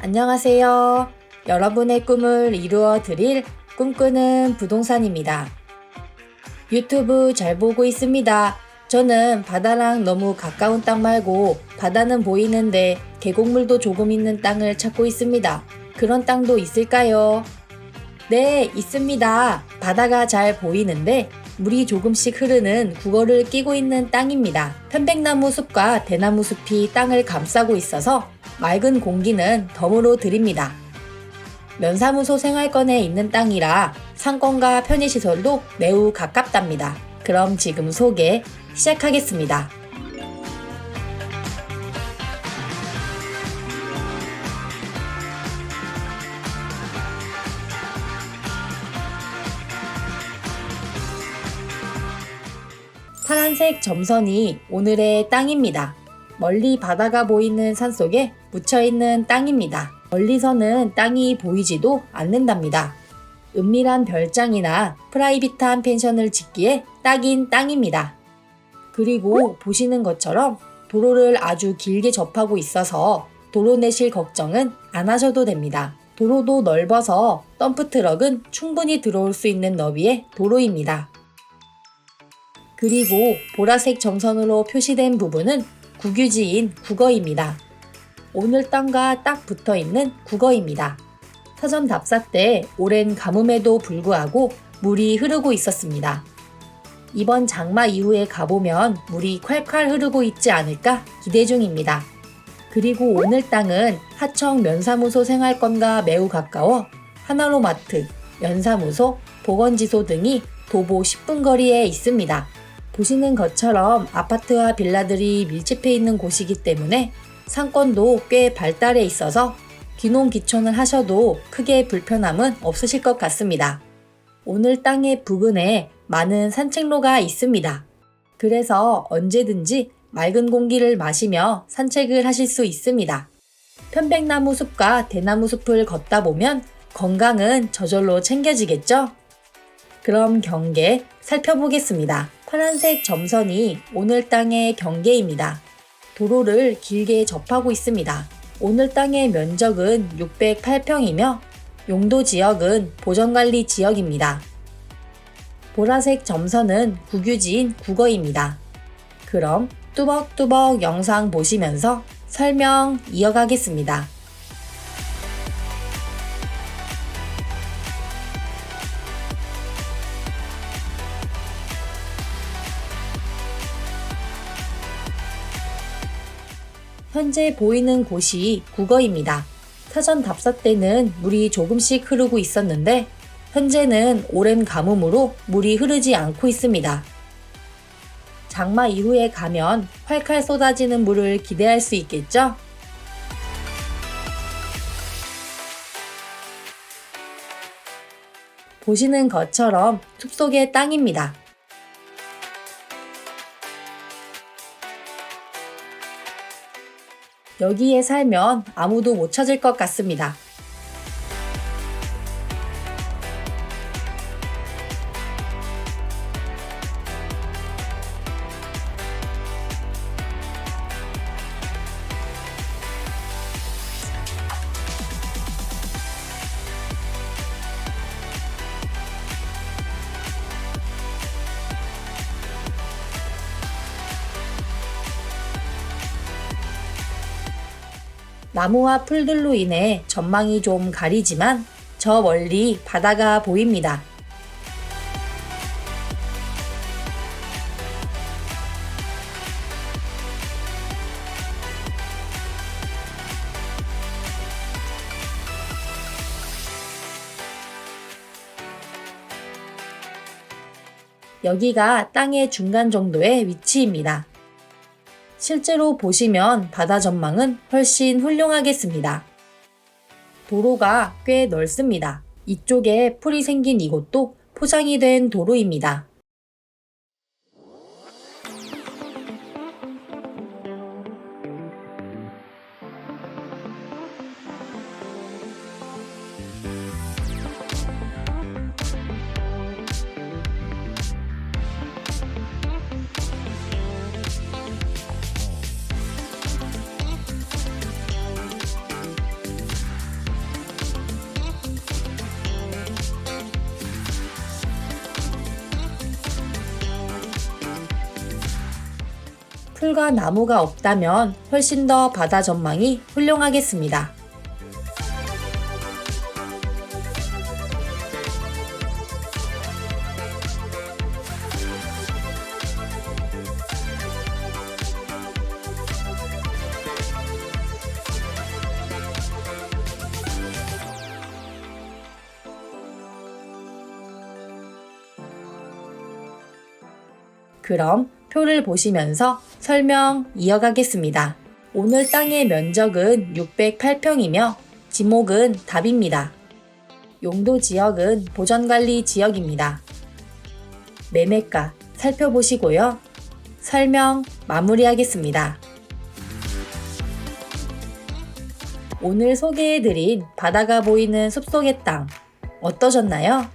안녕하세요. 여러분의 꿈을 이루어 드릴 꿈꾸는 부동산입니다. 유튜브 잘 보고 있습니다. 저는 바다랑 너무 가까운 땅 말고 바다는 보이는데 계곡물도 조금 있는 땅을 찾고 있습니다. 그런 땅도 있을까요? 네, 있습니다. 바다가 잘 보이는데 물이 조금씩 흐르는 국어를 끼고 있는 땅입니다. 편백나무 숲과 대나무 숲이 땅을 감싸고 있어서 맑은 공기는 덤으로 드립니다. 면사무소 생활권에 있는 땅이라 상권과 편의시설도 매우 가깝답니다. 그럼 지금 소개 시작하겠습니다. 파란색 점선이 오늘의 땅입니다. 멀리 바다가 보이는 산 속에 묻혀 있는 땅입니다. 멀리서는 땅이 보이지도 않는답니다. 은밀한 별장이나 프라이빗한 펜션을 짓기에 딱인 땅입니다. 그리고 보시는 것처럼 도로를 아주 길게 접하고 있어서 도로 내실 걱정은 안 하셔도 됩니다. 도로도 넓어서 덤프트럭은 충분히 들어올 수 있는 너비의 도로입니다. 그리고 보라색 점선으로 표시된 부분은 국유지인 국어입니다. 오늘 땅과 딱 붙어 있는 국어입니다. 사전 답사 때 오랜 가뭄에도 불구하고 물이 흐르고 있었습니다. 이번 장마 이후에 가보면 물이 콸콸 흐르고 있지 않을까 기대 중입니다. 그리고 오늘 땅은 하청 면사무소 생활권과 매우 가까워 하나로마트, 면사무소, 보건지소 등이 도보 10분 거리에 있습니다. 보시는 것처럼 아파트와 빌라들이 밀집해 있는 곳이기 때문에 상권도 꽤 발달해 있어서 귀농 귀촌을 하셔도 크게 불편함은 없으실 것 같습니다. 오늘 땅의 부근에 많은 산책로가 있습니다. 그래서 언제든지 맑은 공기를 마시며 산책을 하실 수 있습니다. 편백나무 숲과 대나무 숲을 걷다 보면 건강은 저절로 챙겨지겠죠? 그럼 경계 살펴보겠습니다. 파란색 점선이 오늘 땅의 경계입니다. 도로를 길게 접하고 있습니다. 오늘 땅의 면적은 608평이며 용도 지역은 보전관리 지역입니다. 보라색 점선은 국유지인 국어입니다. 그럼 뚜벅뚜벅 영상 보시면서 설명 이어가겠습니다. 현재 보이는 곳이 국어입니다. 사전 답사 때는 물이 조금씩 흐르고 있었는데 현재는 오랜 가뭄으로 물이 흐르지 않고 있습니다. 장마 이후에 가면 활칼 쏟아지는 물을 기대할 수 있겠죠? 보시는 것처럼 숲속의 땅입니다. 여기에 살면 아무도 못 찾을 것 같습니다. 나무와 풀들로 인해 전망이 좀 가리지만 저 멀리 바다가 보입니다. 여기가 땅의 중간 정도의 위치입니다. 실제로 보시면 바다 전망은 훨씬 훌륭하겠습니다. 도로가 꽤 넓습니다. 이쪽에 풀이 생긴 이곳도 포장이 된 도로입니다. 풀과 나무가 없다면 훨씬 더 바다 전망이 훌륭하겠습니다. 그럼 표를 보시면서 설명 이어가겠습니다. 오늘 땅의 면적은 608평이며 지목은 답입니다. 용도 지역은 보전관리 지역입니다. 매매가 살펴보시고요. 설명 마무리하겠습니다. 오늘 소개해드린 바다가 보이는 숲속의 땅 어떠셨나요?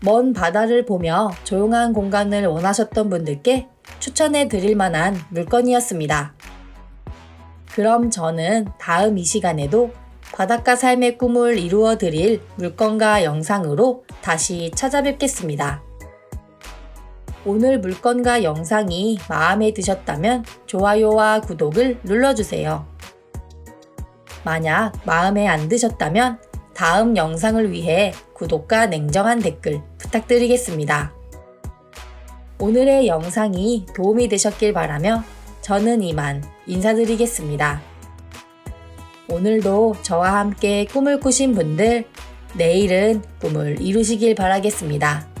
먼 바다를 보며 조용한 공간을 원하셨던 분들께 추천해 드릴 만한 물건이었습니다. 그럼 저는 다음 이 시간에도 바닷가 삶의 꿈을 이루어 드릴 물건과 영상으로 다시 찾아뵙겠습니다. 오늘 물건과 영상이 마음에 드셨다면 좋아요와 구독을 눌러주세요. 만약 마음에 안 드셨다면 다음 영상을 위해 구독과 냉정한 댓글 부탁드리겠습니다. 오늘의 영상이 도움이 되셨길 바라며 저는 이만 인사드리겠습니다. 오늘도 저와 함께 꿈을 꾸신 분들, 내일은 꿈을 이루시길 바라겠습니다.